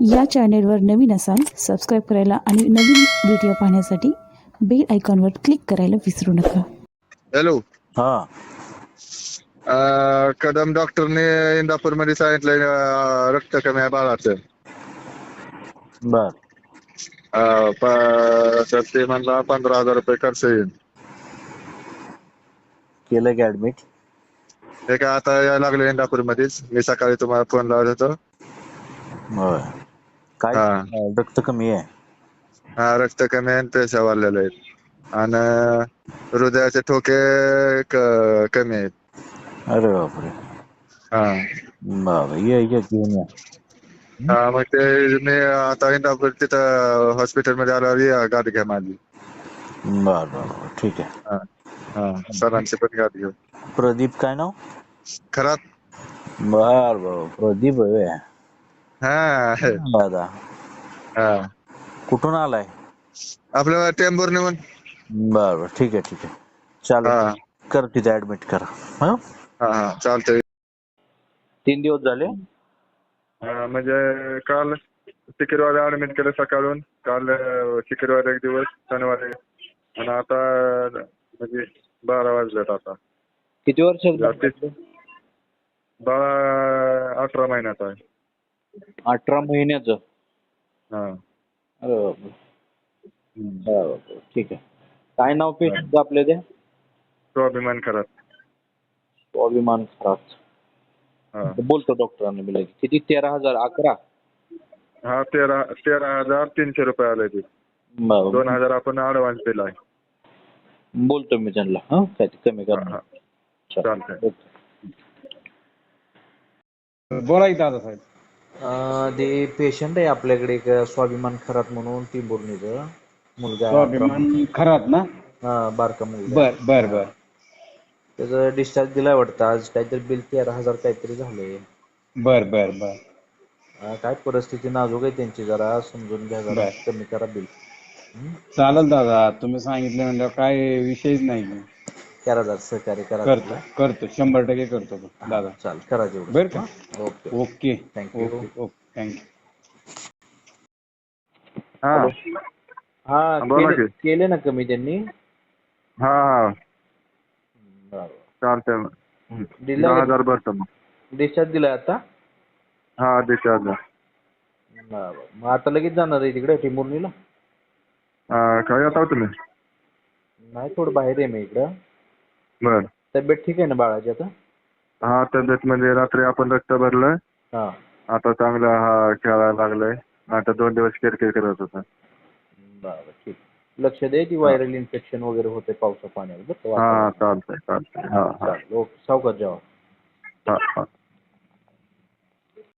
या चॅनेलवर नवीन असाल सबस्क्राईब करायला आणि नवीन व्हिडिओ पाहण्यासाठी बेल आयकॉनवर क्लिक करायला विसरू नका. हॅलो हा. अं, कदम डॉक्टरने इंदापूरमध्ये सांगितलंय अं, रक्त कमी आहे बाळाचं. बर. अं, प- तर ते म्हणला पंधरा हजार रुपये खर्च येईल. केलं की ऍडमिट हे काय आता यायला लागले इंदापूर मध्येच मी सकाळी तुम्हाला फोन लावत होतो. होय. काय हा. रक्त कमी आहे. हा रक्त कमी आहे आणि पेशा वाढलेले आहेत आणि हृदयाचे ठोके क- कमी आहेत. अरे बापरे. हा. बाबा ये ये घेऊन या. हा मग ते मी आता इंदापूर तिथं हॉस्पिटलमध्ये आल्यावर या गाडी घ्या माझी. बर बर बर ठीक आहे. हा हा सरांची पण गाडी घेऊ प्रदीप काय नाव? खरात. बर बर प्रदीप होय हा. दादा. हा. कुठून आलाय? आपलं टेंबूर नेऊन. बर बर. ठीक आहे ठीक आहे. चालेल. हा. कर तिथे ऍडमिट करा. हा? हा हा. चालतंय. तीन दिवस झाले? हा, म्हणजे काल शुक्रवारी ऍडमिट केलं सकाळून. काल अं, शुक्रवारी एक दिवस शनिवारी. आणि आता म्हणजे बारा वाजलेत आता. किती वर्ष बाळा अठरा महिन्याचा आहे. अठरा महिन्याचं. हा. अरे बापरे. ठीक आहे. काय नाव आपल्या ते? स्वाभिमान करत स्वाभिमान खरात. हा. बोलतो डॉक्टरांना मी लगेच. किती? तेरा हज़ार. अकरा? हा तेरा तेरा हज़ार तीनशे रुपये आले ते. बरं. दोन हज़ार आपण ऍडव्हान्स दिलाय बोलतो मी त्यांना. हा काय ते कमी हा करा हा. चालेल. चालतंय बोला की दादासाहेब अं, ते पेशंट आहे आपल्याकडे एक स्वाभिमान खरात म्हणून ती बोर्णीचं मुलगा स्वाभिमान खरात ना? हा बारका मुलगा बर बर बर. त्याचं डिस्चार्ज दिलाय वाटतं आज काहीतरी बिल तेरा हजार काहीतरी झालंय. बर बर बर. अं, काय परिस्थिती नाजूक आहे त्यांची जरा समजून घ्या जरा बर. कमी करा बिल चालेल दादा तुम्ही सांगितले म्हणल्यावर काय विषयच नाही. करा जरा सहकार्य करा करतो करतो. शंभर टक्के करतो दादा. चाल करा जेवढं बर का? Okay. Okay. Thank you. Okay okay. Thank you हा. हा बोला केले- की. केले ना कमी त्यांनी? हा हा. बरं. चालतंय मग. दिला हजार भरतो मग. डिस्चार्ज दिलाय आता? हा डिस्चार्ज बरं. मग आता लगेच जाणार आहे तिकडे टिंबुर्णीला? काय येता तुम्ही? नाही थोडं बाहेर आहे मी इकडं. बर. तब्येत ठीक आहे ना बाळाची आता? हा तब्येत म्हणजे रात्री आपण रक्त भरलं हा. आता चांगलं हा खेळायला लागलंय. आता दोन दिवस किरकिर करत होता. बरं ठीक. लक्ष दे ती व्हायरल इन्फेक्शन वगैरे होते पावसा पाण्यात बरं का हा. चालतंय चालतंय. हा हा. चालेल ओके. सावकाश जेवा हा हा.